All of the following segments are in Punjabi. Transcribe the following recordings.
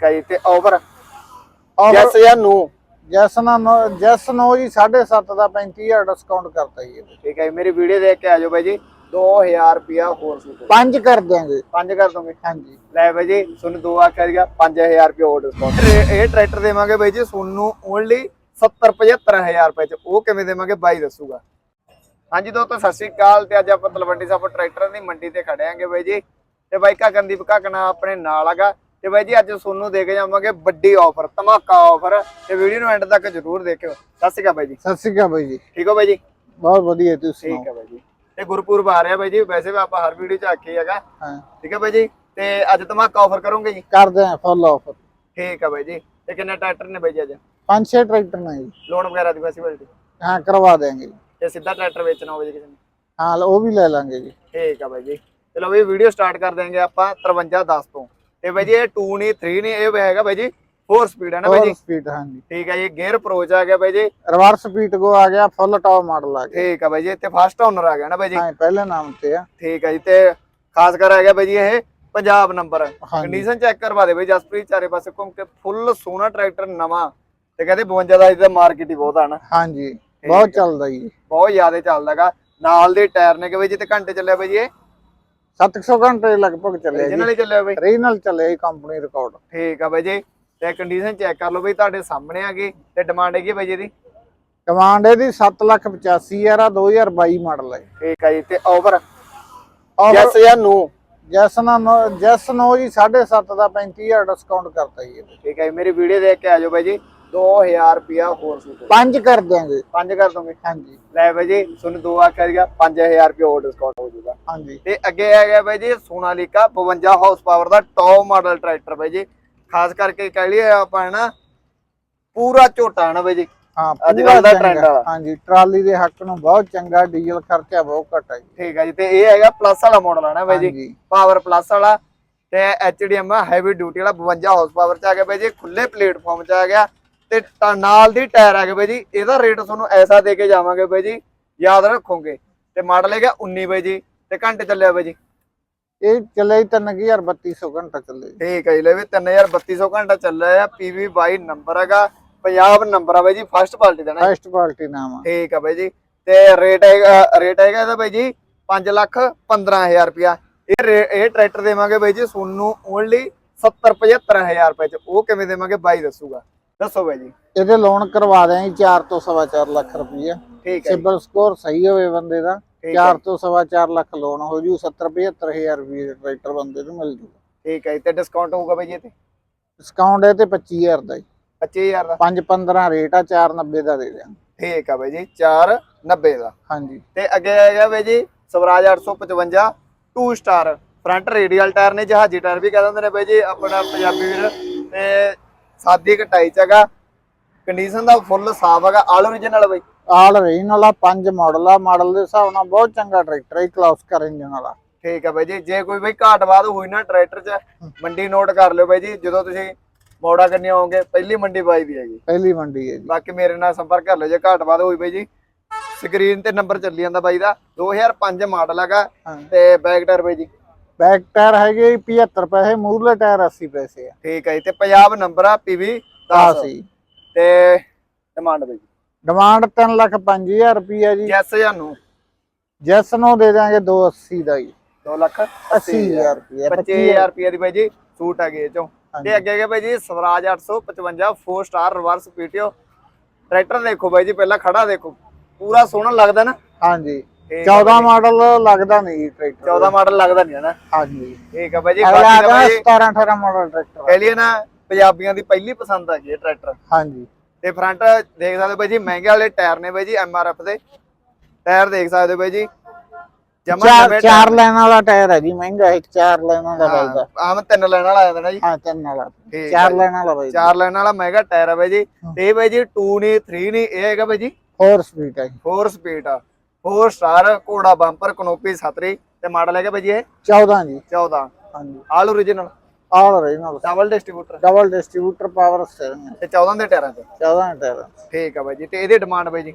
ਠੀਕ ਹੈ ਜੀ ਤੇ Offer- ਜੈਸ ਜਾਂ ਨੋ। ਜੈਸ ਨਾ ਜੈਸ ਨੋ ਜੀ 7.5 ਦਾ 35000 ਡਿਸਕਾਊਂਟ ਕਰਤਾ ਜੀ। ਠੀਕ ਹੈ ਮੇਰੀ ਵੀਡੀਓ ਦੇਖ ਕੇ ਆ ਜਾਓ ਬਾਈ ਜੀ। 2000 ਰੁਪਿਆ ਹੋਰ ਸੂਟ ਪੰਜ ਕਰ ਦਿਆਂਗੇ। ਪੰਜ ਕਰ ਦੋਗੇ? ਹਾਂਜੀ। ਲੈ ਬਾਈ ਜੀ ਤੁਹਾਨੂੰ ਦੋ ਆਖਿਆ ਸੀਗਾ 5000 ਰੁਪਏ ਹੋਰ ਡਿਸਕਾਊਂਟ ਇਹ ਟਰੈਕਟਰ ਦੇਵਾਂਗੇ ਬਾਈ ਜੀ ਤੁਹਾਨੂੰ ਓਨਲੀ 70 75000 ਰੁਪਏ ਚ। ਉਹ ਕਿਵੇਂ ਦੇਵਾਂਗੇ ਬਾਈ ਦੱਸੂਗਾ। ਹਾਂਜੀ ਦੋਸਤੋ ਸਤਿ ਸ਼੍ਰੀ ਅਕਾਲ ਤੇ ਅੱਜ ਆਪਾਂ ਤਲਵੰਡੀ ਸਾਬੋ ਟਰੈਕਟਰਾਂ ਦੀ ਮੰਡੀ ਤੇ ਖੜੇ ਆਂਗੇ ਬਾਈ ਜੀ। ਤੇ ਬਾਈ ਕਾਕਨਦੀਪ ਕਾਕਨਾ ਆਪਣੇ ਨਾਲ ਹੈਗਾ। ਤੇ ਬਾਈ ਜੀ ਅੱਜ ਤੁਹਾਨੂੰ ਦੇ ਕੇ ਜਾਵਾਂਗੇ ਵੱਡੀ ਆਫਰ ਧਮਾਕਾ ਆਫਰ ਤੇ ਵੀਡੀਓ ਨੂੰ ਐਂਡ ਤੱਕ ਜਰੂਰ ਦੇਖਿਓ। ਸਤਿ ਸ਼੍ਰੀ ਅਕਾਲ ਬਾਈ ਜੀ। ਸਤਿ ਸ਼੍ਰੀ ਅਕਾਲ ਬਾਈ ਜੀ। ਠੀਕ ਹੋ ਬਾਈ ਜੀ? ਬਹੁਤ ਵਧੀਆ ਤੁਸੀਂ ਠੀਕ ਹੈ ਬਾਈ ਜੀ। ਤੇ ਗੁਰਪੁਰਬ ਆ ਰਿਹਾ ਬਾਈ ਜੀ ਵੈਸੇ ਵੀ ਆਪਾਂ ਹਰ ਵੀਡੀਓ ਚ ਆਖੀ ਹੈਗਾ। ਹਾਂ। ਠੀਕ ਹੈ ਬਾਈ ਜੀ? ਤੇ ਅੱਜ ਧਮਾਕਾ ਆਫਰ ਕਰੋਗੇ ਜੀ? ਕਰਦੇ ਆਂ ਫੁੱਲ ਆਫਰ ਠੀਕ ਹੈ ਬਾਈ ਜੀ। ਤੇ ਕਿੰਨੇ ਟਰੈਕਟਰ ਨੇ ਬਾਈ ਜੀ ਅੱਜ? ਪੰਜ ਛੇ ਟਰੈਕਟਰ ਨੇ ਜੀ। ਲੋਨ ਵਗੈਰਾ ਦੀ ਫੈਸਿਲਿਟੀ? ਹਾਂ ਕਰਵਾ ਦੇਾਂਗੇ ਜੀ। ਤੇ ਸਿੱਧਾ ਟਰੈਕਟਰ ਵੇਚਣਾ ਹੋਵੇ ਜੀ ਕਿਸੇ ਨੇ? ਹਾਂ ਉਹ ਵੀ ਲੈ ਲਾਂਗੇ ਜੀ। ਠੀਕ ਆ ਬਾਈ ਜੀ। ਚਲੋ ਵੀ ਵੀਡੀਓ ਸਟਾਰਟ ਕਰ ਦੇਂਗੇ ਆਪਾਂ 53 10 ਤੋਂ। ਤੇ ਬਾਈ ਜੀ ਇਹ 2 ਨਹੀਂ 3 ਨਹੀਂ ਇਹ ਹੈਗਾ ਬਾਈ ਜੀ 4 ਸਪੀਡ ਹੈ ਨਾ ਬਾਈ ਜੀ? ਸਪੀਡ ਹਾਂਜੀ। ਠੀਕ ਹੈ ਜੀ ਗੇਅਰ ਅਪਰੋਚ ਆ ਗਿਆ ਬਾਈ ਜੀ। ਰਿਵਰਸ ਸਪੀਡ ਕੋ ਆ ਗਿਆ ਫੁੱਲ ਟੌਪ ਮਾਡਲ ਆ ਗਿਆ। ਠੀਕ ਆ ਬਾਈ ਜੀ ਤੇ ਫਸਟ ਓਨਰ ਆ ਗਿਆ ਨਾ ਬਾਈ ਜੀ? ਹਾਂ ਪਹਿਲੇ ਨਾਮ ਤੇ ਆ। ਠੀਕ ਹੈ ਜੀ ਤੇ ਖਾਸ ਕਰ ਆ ਗਿਆ ਬਾਈ ਜੀ ਇਹ ਪੰਜਾਬ ਨੰਬਰ ਕੰਡੀਸ਼ਨ ਚੈੱਕ ਕਰਵਾ ਦੇ ਬਾਈ ਜਸਪ੍ਰੀਤ ਚਾਰੇ ਪਾਸੇ ਘੁੰਮ ਕੇ ਫੁੱਲ ਸੋਹਣਾ ਟਰੈਕਟਰ ਨਵਾਂ। ਤੇ ਕਹਿੰਦੇ 52 ਦਾ ਇਹਦਾ ਮਾਰਕੀਟ ਹੀ ਬਹੁਤ ਆ ਨਾ। ਹਾਂਜੀ ਬਹੁਤ ਚੱਲਦਾ ਜੀ। ਬਹੁਤ ਜ਼ਿਆਦਾ ਚੱਲਦਾਗਾ ਨਾਲ ਦੇ ਟਾਇਰ ਨੇ ਕਿ ਬਾਈ ਜੀ ਤੇ ਘੰਟੇ ਚੱਲਿਆ ਬਾਈ ਜੀ ਇਹ। 700 ਘੰਟੇ ਲਗਭਗ ਚੱਲਿਆ ਜੀ। ਹੀ ਚੱਲਿਆ ਬਾਈ। ਰੀਜਨਲ ਚੱਲਿਆ ਜੀ ਕੰਪਨੀ ਰਿਕਾਰਡ ਠੀਕ ਆ ਬਾਈ ਜੀ। ਤੇ ਕੰਡੀਸ਼ਨ ਚੈੱਕ ਕਰ ਲਓ ਬਈ ਤੁਹਾਡੇ ਸਾਹਮਣੇ ਆ ਗਈ ਤੇ ਡਿਮਾਂਡ ਹੈਗੀ ਬਾਈ ਜੀ ਦੀ ਕਮਾਂਡ ਇਹਦੀ 785000 ਆ 2022 ਮਾਡਲ ਹੈ ਠੀਕ ਆ ਜੀ ਤੇ ਆਫਰ ਜੈਸ ਜਾਂ ਨੋ ਜੈਸ ਨਾ ਜੈਸ ਨੋ ਜੀ 7.5 ਦਾ 35000 ਡਿਸਕਾਊਂਟ ਕਰਤਾ ਜੀ। ਠੀਕ ਆ ਜੀ ਮੇਰੀ ਵੀਡੀਓ ਦੇਖ ਕੇ ਆ ਜਾਓ ਬਾਈ ਜੀ। 2000 ਰੁਪਿਆ ਹੋਰ ਸੂਟ ਪੰਜ ਕਰ ਦਿਆਂਗੇ। ਪੰਜ ਕਰ ਦੋਗੇ? ਹਾਂਜੀ। ਲੈ ਬਾਈ ਜੀ ਤੁਹਾਨੂੰ ਦੋ ਆਖਿਆ ਸੀਗਾ 5000 ਰੁਪਏ ਹੋਰ ਡਿਸਕਾਊਂਟ ਹੋ ਜਾਊਗਾ। ਹਾਂਜੀ। ਤੇ ਅੱਗੇ ਆ ਗਿਆ ਬਾਈ ਜੀ ਸੋਨਾਲੀਕਾ 52 ਹਾਰਸ ਪਾਵਰ ਦਾ ਟੌਪ ਮਾਡਲ ਟਰੈਕਟਰ ਬਾਈ ਜੀ। ਖਾਸ ਕਰਕੇ ਕਹਿ ਲਈਏ ਆਪਾਂ ਨਾ ਪੂਰਾ ਝੋਟਾ ਹੈ ਨਾ ਬਾਈ ਜੀ। ਹਾਂ ਅੱਜ ਕੱਲ੍ਹ ਦਾ trend ਵਾਲਾ। ਹਾਂਜੀ ਟਰਾਲੀ ਦੇ ਹੱਕ ਨੂੰ ਬਹੁਤ ਚੰਗਾ ਡੀਜ਼ਲ ਖਰਚਾ ਬਹੁਤ ਘੱਟ ਹੈ ਜੀ। ਠੀਕ ਆ ਜੀ ਤੇ ਇਹ ਹੈਗਾ ਪਲੱਸ ਵਾਲਾ ਮਾਡਲ ਹੈ ਨਾ ਬਾਈ ਜੀ। ਪਾਵਰ ਪਲੱਸ ਵਾਲਾ ਤੇ ਐਚਡੀਐਮ ਹੈਵੀ ਡਿਊਟੀ ਵਾਲਾ 52 ਹਾਰਸ ਪਾਵਰ ਚ ਆ ਗਿਆ ਬਾਈ ਜੀ ਖੁੱਲੇ ਪਲੇਟਫਾਰਮ ਚ ਆ ਗਿਆ। ਤੇ ਨਾਲ ਦੀ ਟਾਇਰ ਆ ਗਿਆ ਬਾਈ ਜੀ। ਇਹਦਾ ਰੇਟ ਤੁਹਾਨੂੰ ਐਸਾ ਦੇ ਕੇ ਜਾਵਾਂਗੇ ਬਾਈ ਜੀ। ਯਾਦ ਰੱਖੋਗੇ। ਤੇ ਮਾਡਲ ਹੈਗਾ 19 ਬਾਈ ਜੀ। ਤੇ ਘੰਟੇ ਚੱਲਿਆ ਬਾਈ ਜੀ। ਇਹ ਚੱਲੇ 3300 ਘੰਟਾ ਚੱਲੇ ਠੀਕ ਹੈ ਜੀ ਲੈ ਵੀ 3300 ਘੰਟਾ ਚੱਲਿਆ ਆ। ਪੀਵੀ 22 ਨੰਬਰ ਹੈਗਾ। ਪੰਜਾਬ ਨੰਬਰ ਆ ਬਾਈ ਜੀ। ਫਸਟ ਪਾਰਟੀ ਦਾ ਨਾ ਫਸਟ ਕੁਆਲਿਟੀ ਨਾਮ ਆ। ਠੀਕ ਆ ਬਾਈ ਜੀ। ਤੇ ਰੇਟ ਹੈਗਾ ਰੇਟ ਹੈਗਾ ਇਹਦਾ ਬਾਈ ਜੀ 5 ਲੱਖ 15000 ਰੁਪਿਆ ਇਹ ਇਹ ਟਰੈਕਟਰ ਦੇਵਾਂਗੇ ਬਾਈ ਜੀ। ਤੁਹਾਨੂੰ ਓਨਲੀ 70 75000 ਰੁਪਏ ਚ। ਉਹ ਕਿਵੇਂ ਦੇਵਾਂਗੇ ਬਾਈ ਦੱਸੂਗਾ। ਦੱਸੋ ਬਾਈ ਜੀ। ਇਹਦੇ ਲੋਨ ਕਰਵਾ ਦਿਆਂਗੇ 4 ਤੋਂ ਸਵਾ ਚਾਰ ਲੱਖ ਰੁਪਈਆ। ਠੀਕ ਹੈ ਸਿਬਲ ਸਕੋਰ ਸਹੀ ਹੋਵੇ ਬੰਦੇ ਦਾ ਠੀਕ ਹੈ। 4 ਤੋਂ ਸਵਾ ਚਾਰ ਲੱਖ ਲੋਨ ਹੋ ਜੂ 70 75000 ਰੁਪਏ ਟਰੈਕਟਰ ਬੰਦੇ ਨੂੰ ਮਿਲ ਜੂਗਾ। ਠੀਕ ਹੈ ਤੇ ਡਿਸਕਾਊਂਟ ਹੋਊਗਾ ਬਾਈ ਜੀ ਤੇ? ਡਿਸਕਾਊਂਟ ਇਹ ਤੇ 25000 ਦਾ ਜੀ। 25000 ਦਾ? 5 15 ਰੇਟ ਆ 490 ਦਾ ਦੇ ਦਿਆਂਗੇ। ਠੀਕ ਆ ਬਾਈ ਜੀ 490 ਦਾ। ਹਾਂਜੀ। ਤੇ ਅੱਗੇ ਹੈਗਾ ਬਾਈ ਜੀ Swaraj 855 2 star front radial tyre ਨੇ ਜਹਾਜ਼ੀ ਟਾਇਰ ਵੀ ਕਹਿ ਦਿੰਦੇ ਨੇ ਬਾਈ ਜੀ ਆਪਣਾ ਪੰਜਾਬੀ ਵੀਰ ਤੇ ਸਾਦੀ ਕਟਾਈ ਚ ਹੈਗਾ। ਕੰਡੀਸ਼ਨ ਦਾ ਫੁੱਲ ਸਾਫ਼ ਹੈਗਾ ਆਲ ਓਰੀਜਨਲ ਬਾਈ। ਆਲ ਰੀਜਨਲ ਆ 5 ਮਾਡਲ ਆ ਮਾਡਲ ਦੇ ਹਿਸਾਬ ਨਾਲ ਬਹੁਤ ਚੰਗਾ ਟਰੈਕਟਰ ਹੈ ਕਲਾਸ ਕਰ ਇੰਜਨ ਵਾਲਾ ਠੀਕ ਆ ਬਾਈ ਜੀ ਜੇ ਕੋਈ ਬਾਈ ਘਾਟ ਬਾਦ ਹੋਈ ਨਾ ਟਰੈਕਟਰ 'ਚ ਮੰਡੀ ਨੋਟ ਕਰ ਲਿਓ ਬਾਈ ਜੀ ਜਦੋਂ ਤੁਸੀਂ ਮੋੜਾ ਕਰਨੀ ਆਓਗੇ ਪਹਿਲੀ ਮੰਡੀ ਬਾਈ ਦੀ ਹੈਗੀ। ਪਹਿਲੀ ਮੰਡੀ ਹੈ ਜੀ। ਬਾਕੀ ਮੇਰੇ ਨਾਲ ਸੰਪਰਕ ਕਰ ਲਿਓ ਜੇ ਘਾਟ ਬਾਦ ਹੋਈ ਬਾਈ ਜੀ। ਸਕਰੀਨ ਤੇ ਨੰਬਰ ਚੱਲੀ ਜਾਂਦਾ ਬਾਈ ਦਾ 2005 ਮਾਡਲ ਹੈਗਾ ਹਾਂ। ਤੇ ਬੈਕ ਟਾਇਰ ਬਾਈ ਜੀ। ਬੈਕ ਟਾਇਰ ਹੈਗੇ ਜੀ 75 ਪੈਸੇ ਮੂਰਲੇ ਟਾਇਰ 80 ਪੈਸੇ ਆ। ਠੀਕ ਹੈ ਜੀ ਤੇ ਪੰਜਾਬ ਨੰਬਰ ਆ ਪੀਵੀ ਆ 10 ਸੀ ਤੇ ਡਿਮਾਂਡ ਬਾਈ। ਡਿਮਾਂਡ 3 ਲੱਖ 5000 ਰੁਪਈਆ ਜੀ। ਜੈਸ ਜਾਂ ਨੂੰ ਜੈਸ ਨੂੰ ਦੇ ਦਾਂਗੇ 280 ਦਾ ਜੀ। 2 ਲੱਖ 80000 ਰੁਪਈਆ 25000 ਰੁਪਏ ਦੀ ਬਾਈ ਜੀ ਸੂਟ ਹੈਗੇ ਚੋਂ। ਤੇ ਅੱਗੇ ਹੈਗੇ ਬਾਈ ਜੀ Swaraj 855 4 star reverse PTO tractor ਦੇਖੋ ਬਾਈ ਜੀ ਪਹਿਲਾਂ ਖੜਾ ਦੇਖੋ। ਪੂਰਾ ਸੋਹਣਾ ਲੱਗਦਾ ਨਾ। ਹਾਂਜੀ 14 ਮਾਡਲ ਲੱਗਦਾ ਨਹੀਂ ਜੀ ਟਰੈਕਟਰ। 14 ਮਾਡਲ ਲੱਗਦਾ ਨਹੀਂ ਹੈ ਨਾ? ਹਾਂਜੀ। ਠੀਕ ਆ ਬਾਈ ਜੀ ਅਗਲਾ ਬਾਕੀ ਦਾ ਆ ਬਾਈ 17 18 ਮਾਡਲ ਟਰੈਕਟਰ ਕਹਿ ਲਈਏ ਨਾ ਪੰਜਾਬੀਆਂ ਦੀ ਪਹਿਲੀ ਪਸੰਦ ਹੈਗੀ ਇਹ ਟਰੈਕਟਰ। ਹਾਂਜੀ। ਤੇ ਫਰੰਟ ਦੇਖ ਸਕਦੇ ਹੋ ਬਾਈ ਜੀ ਮਹਿੰਗੇ ਵਾਲੇ ਟਾਇਰ ਨੇ ਬਾਈ ਜੀ ਐਮਆਰਐਫ ਦੇ। ਟਾਇਰ ਦੇਖ ਸਕਦੇ ਹੋ ਬਾਈ ਜੀ। ਚਾਰ ਚਾਰ ਲਾਈਨ ਵਾਲਾ ਟਾਇਰ ਹੈ ਜੀ ਮਹਿੰਗਾ ਹੈ ਚਾਰ ਲਾਈਨਾਂ ਦਾ ਲੱਗਦਾ। ਆਮ ਤਿੰਨ ਲੈਣ ਵਾਲਾ ਆ ਜਾਂਦਾ ਜੀ। ਹਾਂ ਤਿੰਨ ਵਾਲਾ। ਠੀਕ ਆ ਚਾਰ ਜੀ। ਲਾਈਨ ਵਾਲਾ ਬਾਈ ਚਾਰ ਲੈਣ ਵਾਲਾ ਮਹਿੰਗਾ ਟਾਇਰ ਹੈ ਬਾਈ ਜੀ। ਤੇ ਇਹ ਬਾਈ ਜੀ 2 ਨਹੀਂ 3 ਨਹੀਂ ਇਹ ਹੈਗਾ ਬਾਈ ਜੀ। 4 ਸਪੀਡ ਹੈ ਜੀ। 4 ਸਪੀਡ ਆ। 4 ਸਟਾਰ ਘੋੜਾ ਬੰਪਰ ਕਨੋਪੀ ਛਤਰੀ ਤੇ ਮਾਡਲ ਹੈਗਾ ਜੀ ਇਹ? 14 ਜੀ। 14 ਹਾਂਜੀ। All original all original double distributor double distributor power steering ਤੇ 14 ਦੇ ਟਾਇਰਾਂ ਤੇ? 14 ਟਾਇਰ। ਠੀਕ ਆ ਬਾਈ ਜੀ ਤੇ ਇਹਦੀ ਡਿਮਾਂਡ ਬਾਈ ਜੀ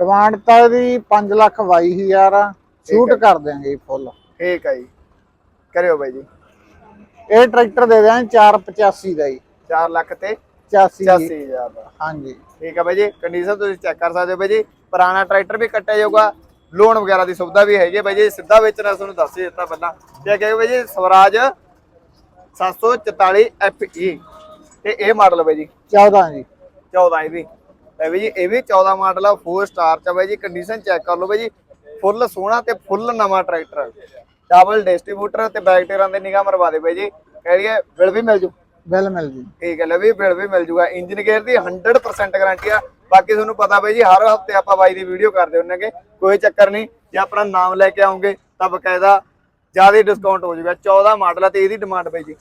ਡਿਮਾਂਡ ਤਾਂ ਇਹਦੀ 5 ਲੱਖ 22000 ਆ। ਸ਼ੂਟ ਕਰ ਦਿਆਂਗੇ ਫੁੱਲ ਠੀਕ ਆ ਜੀ। ਕਰਿਓ ਬਾਈ ਜੀ ਇਹ ਟਰੈਕਟਰ ਦੇ ਦਿਆਂ 485 ਦਾ ਜੀ। 4 ਲੱਖ ਤੇ 84 84000 ਦਾ। ਹਾਂਜੀ। ਠੀਕ ਹੈ ਬਾਈ ਜੀ ਕੰਡੀਸ਼ਨ ਤੁਸੀਂ ਚੈੱਕ ਕਰ ਸਕਦੇ ਹੋ ਬਾਈ ਜੀ ਪੁਰਾਣਾ ਟਰੈਕਟਰ ਵੀ ਕੱਟਿਆ ਜਾਊਗਾ ਲੋਨ ਵਗੈਰਾ ਦੀ ਸੁਵਿਧਾ ਵੀ ਹੈਗੀ ਬਾਈ ਜੀ ਸਿੱਧਾ ਵੇਚਣਾ ਤੁਹਾਨੂੰ ਦੱਸ ਹੀ ਦਿੱਤਾ ਪਹਿਲਾਂ। ਤੇ ਅੱਗੇ ਬਾਈ ਜੀ ਸਵਰਾਜ 744 FE ਤੇ ਇਹ ਮਾਡਲ ਬਾਈ ਜੀ। 14 ਜੀ। 14 ਇਹ ਵੀ। ਇਹ ਵੀ ਜੀ ਇਹ ਵੀ 14 ਮਾਡਲ ਆ 4 ਸਟਾਰ ਚ ਬਾਈ ਜੀ। ਕੰਡੀਸ਼ਨ ਚੈੱਕ ਕਰ ਲਓ ਬਾਈ ਜੀ। ਫੁੱਲ ਸੋਹਣਾ ਤੇ ਫੁੱਲ ਨਵਾਂ ਟਰੈਕਟਰ ਡਬਲ ਡਿਸਟ੍ਰੀਬਿਊਟਰ ਤੇ ਬੈਕ ਟਾਇਰਾਂ ਦੇ ਨਿਗਾਹ ਮਰਵਾ ਦੇ ਬਾਈ ਜੀ। ਕਹੀਏ ਬਿਲ ਵੀ ਮਿਲ ਜੂ। ਬਿੱਲ ਮਿਲ ਜੀ। ਠੀਕ ਹੈ ਲੈ ਵੀ ਬਿਲ ਵੀ ਮਿਲ ਜੂਗਾ। ਇੰਜਨ ਗੇਅਰ ਦੀ 100% ਗਾਰੰਟੀ ਆ। ਬਾਕੀ ਤੁਹਾਨੂੰ ਪਤਾ ਬਾਈ ਜੀ ਹਰ ਹਫ਼ਤੇ ਆਪਾਂ ਬਾਈ ਦੀ ਵੀਡੀਓ ਕਰਦੇ ਹੁੰਨੇਗੇ ਕੋਈ ਚੱਕਰ ਨਹੀਂ ਜੇ ਆਪਣਾ ਨਾਮ ਲੈ ਕੇ ਆਉਂਗੇ ਤਾਂ ਬਕਾਇਦਾ ਜ਼ਿਆਦਾ ਡਿਸਕਾਊਂਟ ਹੋ ਜਾਊਗਾ। 14 ਮਾਡਲ ਆ ਤੇ ਇਹਦੀ ਡਿਮਾਂਡ ਬਾਈ ਜੀ।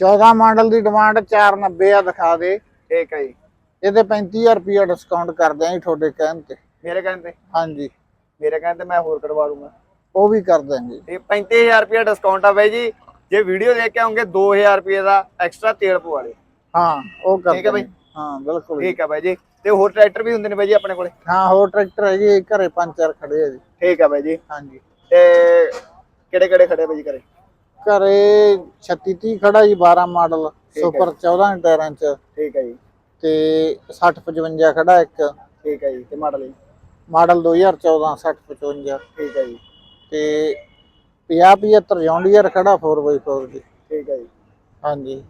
14 ਮਾਡਲ ਦੀ ਡਿਮਾਂਡ 490 ਆ ਦਿਖਾ ਦੇ। ਠੀਕ ਹੈ ਜੀ। ਇਹਦੇ 35000 ਰੁਪਏ ਡਿਸਕਾਊਂਟ ਕਰਦੇ ਆਂ ਜੀ ਤੁਹਾਡੇ ਕਹਿਣ ਤੇ। ਮੇਰੇ ਕਹਿੰਦੇ ਹਾਂਜੀ। ਮੇਰੇ ਕਹਿੰਦੇ ਮੈਂ ਹੋਰ ਕਰਵਾ ਦੂੰਗਾ। ਉਹ ਵੀ ਕਰ ਦਾਂਗੇ ਇਹ 35000 ਰੁਪਏ ਡਿਸਕਾਊਂਟ ਆ ਬਾਈ ਜੀ। ਜੇ ਵੀਡੀਓ ਦੇਖ ਕੇ ਆਉਂਗੇ 2000 ਰੁਪਏ ਦਾ ਐਕਸਟਰਾ ਤੇਲ ਪਵਾ ਲਿਓ। ਹਾਂ ਉਹ ਕਰ ਠੀਕ ਹੈ ਬਾਈ। ਹਾਂ ਬਿਲਕੁਲ। ਠੀਕ ਹੈ ਬਾਈ ਜੀ। ਤੇ ਹੋਰ ਟਰੈਕਟਰ ਵੀ ਹੁੰਦੇ ਨੇ ਬਾਈ ਜੀ ਆਪਣੇ ਕੋਲੇ? ਹਾਂ ਹੋਰ ਟਰੈਕਟਰ ਹੈਗੇ ਘਰੇ ਪੰਜ ਚਾਰ ਖੜੇ ਆ ਜੀ। ਠੀਕ ਹੈ ਬਾਈ ਜੀ। ਹਾਂਜੀ। ਤੇ ਕਿਹੜੇ ਕਿਹੜੇ ਖੜੇ ਬਾਈ ਜੀ ਘਰੇ? ਘਰੇ 36 30 ਖੜਾ ਜੀ 12 ਮਾਡਲ। ਸੁਪਰ 14 ਟਾਇਰਾਂ ਚ। ਠੀਕ ਹੈ ਜੀ। ਤੇ 60 55 ਖੜਾ ਇੱਕ। ਠੀਕ ਹੈ ਜੀ ਤੇ ਮਾਡਲ ਜੀ? ਮਾਡਲ 2014 60 55 ਠੀਕ ਹੈ ਜੀ। ਤੇ 50 75 ਜੌਂਡੀਅਰ ਖੜਾ 4x4 ਜੀ। ਠੀਕ ਹੈ ਜੀ। ਹਾਂਜੀ।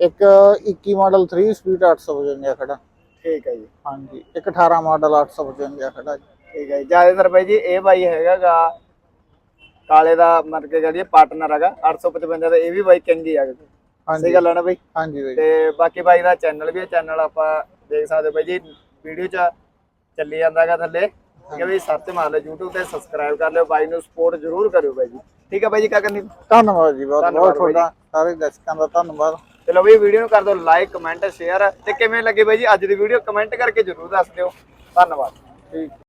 ਇੱਕ 21 ਮਾਡਲ 3 ਸਪੀਡ 855 ਖੜਾ। ਠੀਕ ਹੈ ਜੀ। ਹਾਂਜੀ ਇੱਕ 18 ਮਾਡਲ 855 ਖੜਾ ਜੀ। ਠੀਕ ਹੈ ਜੀ। ਜਿਆਦਾਤਰ ਬਾਈ ਜੀ ਇਹ ਬਾਈ ਹੈਗਾਗਾ ਕਾਲੇ ਦਾ ਮਰ ਕੇ ਕਹਦੀਏ ਪਾਰਟਨਰ ਹੈਗਾ 855 ਦਾ ਇਹ ਵੀ ਬਾਈ ਚੰਗੀ ਆ। ਹਾਂਜੀ। ਸਹੀ ਗੱਲ ਨਾ ਬਾਈ? ਹਾਂਜੀ ਬਾਈ। ਤੇ ਬਾਕੀ ਬਾਈ ਦਾ ਚੈਨਲ ਵੀ ਹੈ ਚੈਨਲ ਆਪਾਂ ਦੇਖ ਸਕਦੇ ਬਾਈ ਜੀ ਵੀਡੀਓ 'ਚ ਚੱਲੀ ਜਾਂਦਾਗਾ ਥੱਲੇ। ਠੀਕ ਹੈ ਸਰਚ ਮਾਰ ਲਿਓ YouTube ਤੇ ਸਬਸਕ੍ਰਾਈਬ ਕਰ ਲਿਓ ਬਾਈ ਨੂੰ ਸਪੋਰਟ ਜ਼ਰੂਰ ਕਰਿਓ ਬਾਈ ਜੀ। ਠੀਕ ਹੈ ਬਾਈ ਜੀ ਕਿਆ ਕਰਨੀ ਧੰਨਵਾਦ ਜੀ ਬਹੁਤ ਬਹੁਤ। ਤੁਹਾਡਾ ਸਾਰੇ ਦਰਸ਼ਕਾਂ ਦਾ ਧੰਨਵਾਦ। ਚਲੋ ਬਈ ਵੀਡੀਓ ਨੂੰ ਕਰ ਦਿਓ ਲਾਈਕ ਕਮੈਂਟ ਸ਼ੇਅਰ ਤੇ ਕਿਵੇਂ ਲੱਗੇ ਬਾਈ ਜੀ ਅੱਜ ਦੀ ਵੀਡੀਓ ਕਮੈਂਟ ਕਰਕੇ ਜ਼ਰੂਰ ਦੱਸ ਦਿਓ। ਧੰਨਵਾਦ। ਠੀਕ।